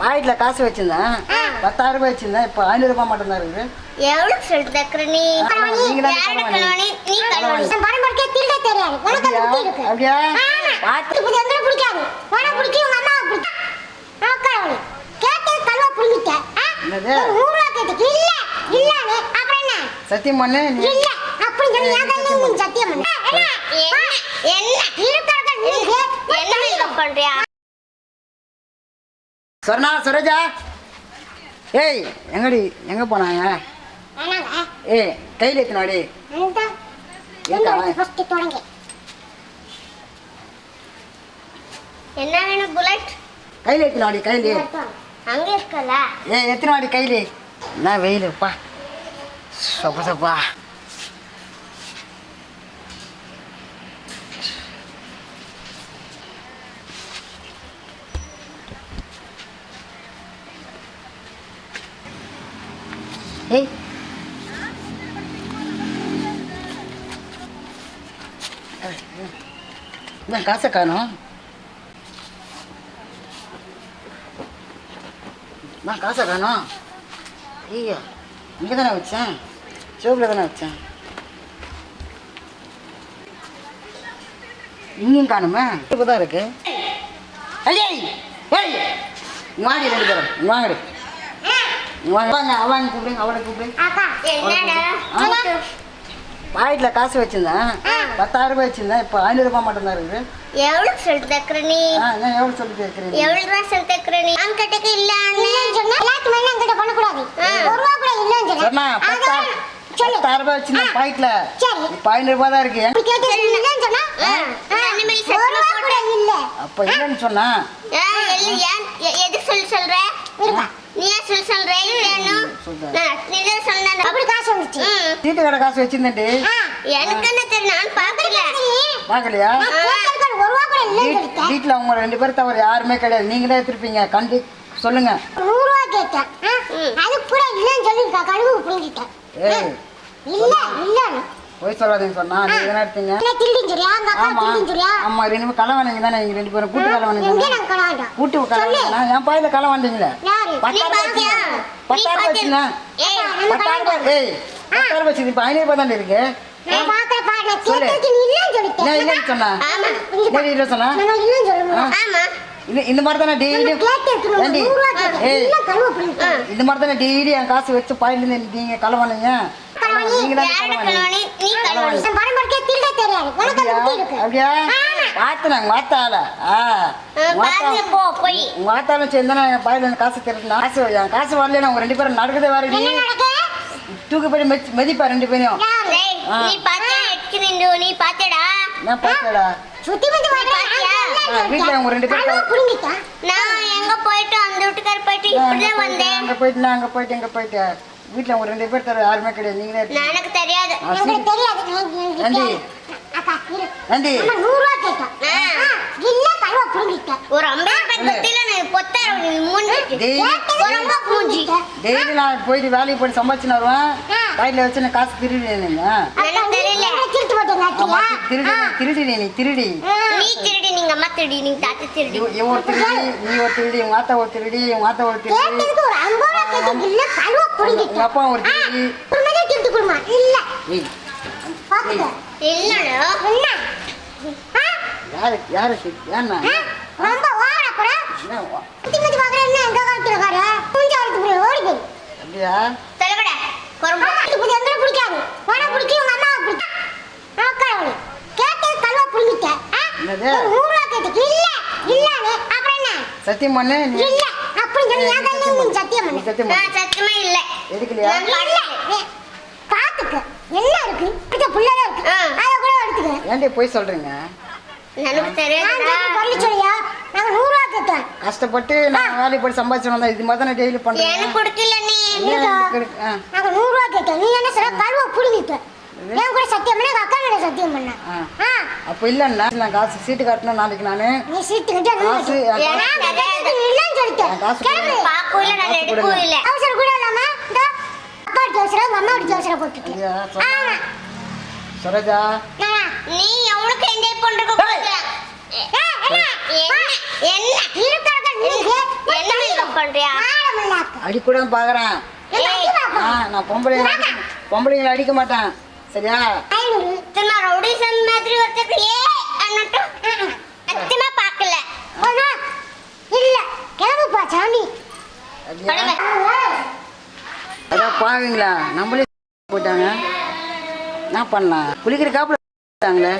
பாக்கெட்ல காசு வச்சிருந்தேன். பத்தாயிரம் ரூபாய் வச்சிருந்தேன். இப்போ ஐநூறு ரூபாய் மட்டும் தான் இருக்குது எவ்வளவு சொல்லி தக்குற நீ? அப்படியா? பிடிக்காது? உனக்கு பிடிக்கும் உங்க அம்மாவை பிடிக்கும் கேட்டது கல்வா புரிஞ்சுட்ட என்னது? ஒரு நூறு ரூபா கேட்டுக்கு. இல்ல இல்லன்னு அப்புறம் என்ன? சத்தியம் பண்ணு நீ. இல்ல அப்படின்னு சொல்லி என் கையில நீ சத்தியம் பண்ணு. என்ன என்ன? என்ன இருக்கிறத நீங்க என்ன மேக்கப் பண்றியா? சொன்னா சுரஜா. ஏய் எங்கடி? எங்க போனாங்க? ஏய் கையில் எத்தினாடி என்ன வேணும் புல்லட் கையில் எத்தினாடி கையில். அங்க இருக்கல ஏய் எத்தினாடி கையில். என்ன வெயிலுப்பா. சொப்ப சொப்பா ஏய். என்ன காசை காணும்? நான் காசை காணும். ஐயோ இங்கே தானே வச்சேன். சோப்பில் தானே வச்சேன். இங்கேயும் காணுமே? இப்போ தான் இருக்கு. ஐயே ஏய் இங்க ரெண்டு பேரும். வாங்கடி. இங்க வாங்க வாங்க அவங்க கூப்பிடுங்க. அவளை ஆ? பாக்கெட்டில் காசு வச்சிருந்தேன். பத்தாயிரம் ரூபாய் வச்சிருந்தேன். இப்போ ஐநூறு ரூபாய் மட்டும் தான் இருக்குது. எவ்வளவு சொல்லி தக்குற நீ நான் எவ்வளோ சொல்லிட்டு இருக்கிறீங்க எவ்வளவு ரூபா சொல்லி தக்குற நீ கிட்டக்கு இல்லன்னு இல்லன்னு சொன்னா எல்லாத்துக்கும் மேல என்கிட்ட பண்ணக்கூடாது. ஒரு ரூபா கூட இல்லன்னு சொன்னா. சொன்னா பத்தாயிரம் சொல்லு. ரூபாய் வச்சிருந்தேன் பாக்கெட்டில் சரி. இப்போ ஐநூறு ரூபாய் தான் இருக்கு. அப்போ இல்லைன்னு சொன்னா. ஆ, எல்லு ஏன் எ- எதுக்கு சொல்லி சொல்ற? சீட்டு கடை காசு நீ பார்க்கலையா? வீட்டில் அவங்க ரெண்டு பேர் தவிர யாருமே கிடையாது. நீங்களே எடுத்துருப்பீங்க கண்டு சொல்லுங்க. நூறு ரூபா கேட்டேன். ஆ, ம். அது கூட இல்லன்னு சொல்லிருக்கா கழுவு புரிஞ்சுட்டேன் இல்ல இல்லன்னு. போய் சொல்லாதீங்க சொன்னா நீங்க தானே எடுத்தீங்க? ஆமா. ஆமா ரெண்டு பேரும் களை வந்தீங்க தானே நீங்க ரெண்டு பேரும் கூட்டு களை வந்தீங்க கூட்டு களை வந்தீங்கன்னா என் பாயில களை வந்தீங்களே யாரு? நீ பத்தாயிரம். நீ பத்தாயிரம் ரூபாய். ஏய் பத்தாயிரம் ரூபாய் ஏய் பத்தாயிரம் ரூபாய் தானே இருக்கு? நீ இந்த மாதிரி தானே டெய்லி இந்த மாதிரி தானே டெய்லி என் காசு வச்சு பாயிலேருந்து நீங்க களை வந்தீங்க அப்படியா? போய். உங்க வாத்தாலும் சேர்ந்து என் பாயில இருந்து காசு திருட்டு காசு என் காசு வரல அவங்க ரெண்டு பேரும் நடக்குதே நடக்கு? தூக்கு போய் மெதி மெதிப்பா ரெண்டு பேரும். நீ பாத்தியடா? நான் பார்த்தேடா சுத்தி வந்து? வீட்டுல அவங்க ரெண்டு பேரும் நான் எங்க போயிட்டு அந்த வீட்டுக்கார போயிட்டு இப்படிதான் வந்தேன். அங்க போயிட்டு நான் அங்க போயிட்டு எங்க போயிட்டு வீட்டுல அவங்க ரெண்டு பேர் தர யாருமே கிடையாது. நீங்களே எனக்கு தெரியாது. எனக்கு தெரியாது. நன்றி. அக்கா நன்றி. நம்ம நூறு ரூபா கேட்டோம். ஆ. ஆ, இல்ல கழுவ புரிஞ்சுட்டேன் ஒரு ஐம்பது ரூபாய் கொத்தில நான் பொத்தார மூஞ்சி. டெய்லி ஒரு ரொம்ப மூஞ்சி. டெய்லி நான் போயிட்டு வேலைக்கு போயிட்டு சம்பாதிச்சுன்னு வருவேன். கையில வச்சு நான் காசு எனக்கு தெரியல திருட்டு போட்டேன் ஆமா காட்டியா திருடி திருடி நீ திருடி நீ திருடி நீங்க அம்மா திருடி நீங்க தாத்தா திருடி. இவ- இவன் ஒரு திருடி நீ ஒரு திருடி உங்க ஆத்தா ஒரு திருடி உங்க ஆத்தா ஒரு திருடி. கேட்டதுக்கு ஒரு ரூபா கேட்டதுக்கு இல்ல கழுவ உங்க புரிஞ்சுட்டேன் அப்பா ஒரு திருடி. உண்மைதான் திருட்டு கொடுமா. இல்ல. ஏய். பாத்துக்க. இல்லடா. என்ன? ஆ? யாரு யாரு ஏன்னா? ரொம்ப ஓவரா போற? என்ன பாக்குற எங்க காலத்துல காரு குஞ்சு வரது புரிய ஓடி போய். அப்படியா? தலைவட இது எங்களை பிடிக்காது உனக்கு பிடிக்கும் உங்க அம்மாவை பிடிக்கும் நோக்காவளி கேட்டது கழுவ புரிஞ்சுட்டேன் ஆ? என்னது? ஒரு நூறு ரூபா கேட்டதுக்கு இல்ல இல்லன்னு அப்புறம் என்ன சத்தியம் பண்ணு நீ இல்ல அப்படின்னு சொல்லி கையில நீ சத்தியம் பண்ணு சத்தியம் பண்ணு. நான் சத்தியமா இல்ல. எடுக்கலையா நான் இல்ல. பாத்துக்க. என்ன இருக்கு? இந்த புள்ளதான் இருக்கு. அதை கூட எடுத்துக்க. ஏன்டி போய் சொல்றீங்க? எனக்கு நான் தெரியாதுடா பொருள் சொல்லியா? நாங்க நூறு ரூபா கேட்டோம் கஷ்டப்பட்டு நான் வேலைக்கு போய் சம்பாதிச்சு வந்தேன். இது மாதிரி தானே டெய்லி பண்றேன் எனக்கு கொடுக்கல நீ. எனக்கு கிடை- ஆ, நாங்க நூறு ரூபா கேட்டோம் நீ என்ன சொல்ற கழுவ புடுங்கிட்ட. என் கூட சத்தியம் பண்ண. சத்தியம் பண்ண. ஆ. ஆ, அப்போ இல்லைன்னா நான் காசு சீட்டு காட்டணும் நாளைக்கு நான். நீ என் ஏன்னா காசு காசு. பாக்கவும் இல்ல நான் கொடுங்க. இல்ல அவசரம் கூட இல்லாம இந்த அப்பா அவசரம் உங்க அம்மா அவசரம் போட்டுட்டு. சரோஜா. நானா? நீ எவனுக்கு என்ஜாய் பண்றியா? அடிக்கூட பார்க்குறேன் ஆ நான் பொம்பளைங்களை அடிக்க பொம்பளைங்களை அடிக்க மாட்டேன். சரியா? ரவுடிசம் மாதிரி ஒருத்தருக்கு ஏ அண்ணட்டும் சத்தியமா பார்க்கல இல்ல கிளம்புப்பா சாமி. அப்படியா படுங்க. அதான் பாவீங்களா நம்மளே போட்டாங்க. என்ன பண்ணலாம்? குளிக்கிற காப்பில் போட்டாங்களே.